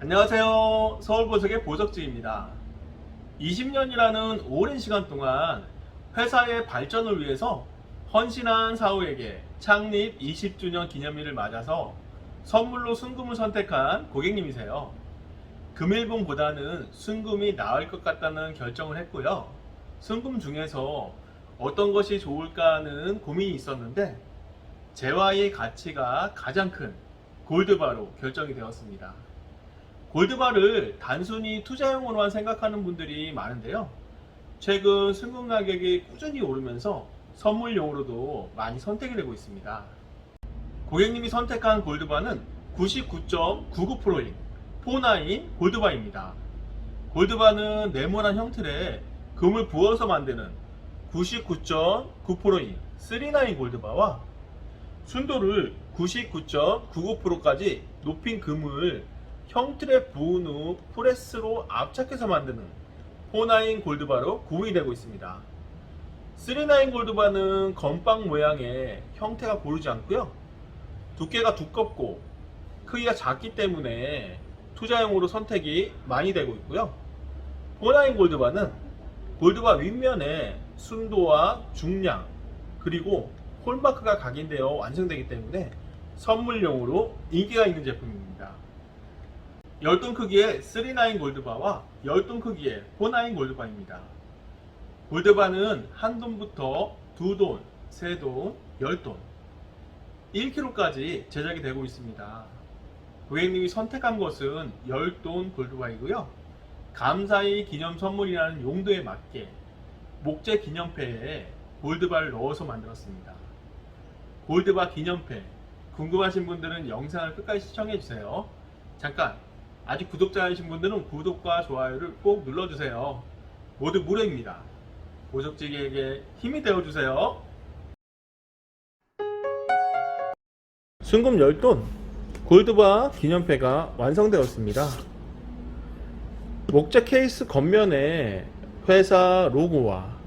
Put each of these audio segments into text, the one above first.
안녕하세요. 서울보석의 보석지입니다. 20년이라는 오랜 시간 동안 회사의 발전을 위해서 헌신한 사후에게 창립 20주년 기념일을 맞아서 선물로 순금을 선택한 고객님이세요. 금일봉보다는 순금이 나을 것 같다는 결정을 했고요. 순금 중에서 어떤 것이 좋을까 하는 고민이 있었는데 재화의 가치가 가장 큰 골드바로 결정이 되었습니다. 골드바를 단순히 투자용으로만 생각하는 분들이 많은데요. 최근 순금 가격이 꾸준히 오르면서 선물용으로도 많이 선택이 되고 있습니다. 고객님이 선택한 골드바는 99.99%인 포나인 골드바입니다. 골드바는 네모난 형틀에 금을 부어서 만드는 99.9%인 39 골드바와 순도를 99.99%까지 높인 금을 형틀에 부은 후 프레스로 압착해서 만드는 49 골드바로 구분이 되고 있습니다. 39 골드바는 건빵 모양의 형태가 고르지 않고요. 두께가 두껍고 크기가 작기 때문에 투자용으로 선택이 많이 되고 있고요. 49 골드바는 골드바 윗면에 순도와 중량 그리고 홀마크가 각인되어 완성되기 때문에 선물용으로 인기가 있는 제품입니다. 10돈 크기의 39 골드바와 10돈 크기의 49 골드바입니다. 골드바는 한돈부터 2돈, 3돈, 10돈, 1kg까지 제작이 되고 있습니다. 고객님이 선택한 것은 10돈 골드바이고요. 감사의 기념 선물이라는 용도에 맞게 목재 기념패에 골드바를 넣어서 만들었습니다. 골드바 기념패 궁금하신 분들은 영상을 끝까지 시청해 주세요. 잠깐 아직 구독자이신 분들은 구독과 좋아요를 꼭 눌러주세요. 모두 무료입니다. 보석지기에게 힘이 되어주세요. 순금 10돈 골드바 기념패가 완성되었습니다. 목재 케이스 겉면에 회사 로고와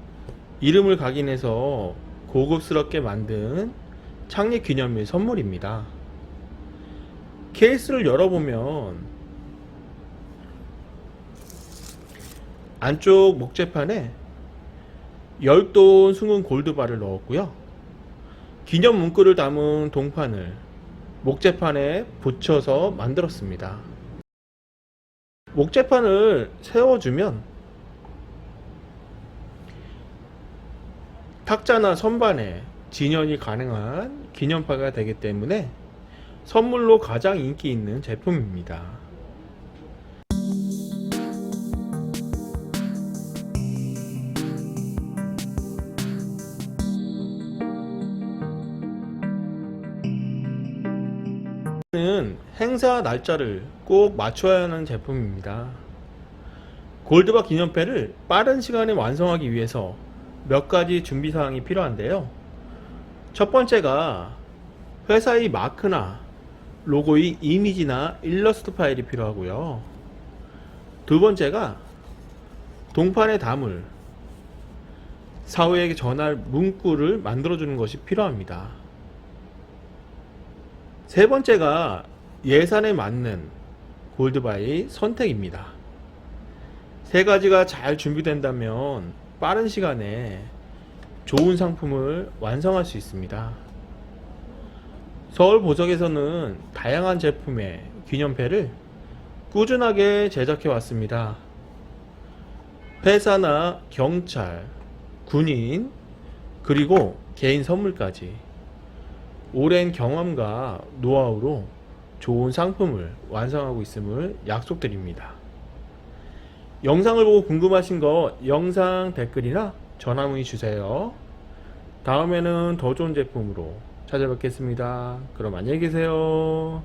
이름을 각인해서 고급스럽게 만든 창립 기념일 선물입니다. 케이스를 열어보면 안쪽 목재판에 열돈 숭은 골드바를 넣었고요. 기념 문구를 담은 동판을 목재판에 붙여서 만들었습니다. 목재판을 세워주면 탁자나 선반에 진연이 가능한 기념파가 되기 때문에 선물로 가장 인기 있는 제품입니다. 는 행사 날짜를 꼭 맞춰야 하는 제품입니다. 골드바 기념패를 빠른 시간에 완성하기 위해서 몇 가지 준비 사항이 필요한데요. 첫 번째가 회사의 마크나 로고의 이미지나 일러스트 파일이 필요하고요. 두 번째가 동판에 담을 사후에게 전할 문구를 만들어주는 것이 필요합니다. 세 번째가 예산에 맞는 골드바의 선택입니다. 세 가지가 잘 준비된다면 빠른 시간에 좋은 상품을 완성할 수 있습니다. 서울 보석에서는 다양한 제품의 기념패를 꾸준하게 제작해 왔습니다. 회사나 경찰, 군인, 그리고 개인 선물까지 오랜 경험과 노하우로 좋은 상품을 완성하고 있음을 약속드립니다. 영상을 보고 궁금하신 거 영상 댓글이나 전화 문의 주세요. 다음에는 더 좋은 제품으로 찾아뵙겠습니다. 그럼 안녕히 계세요.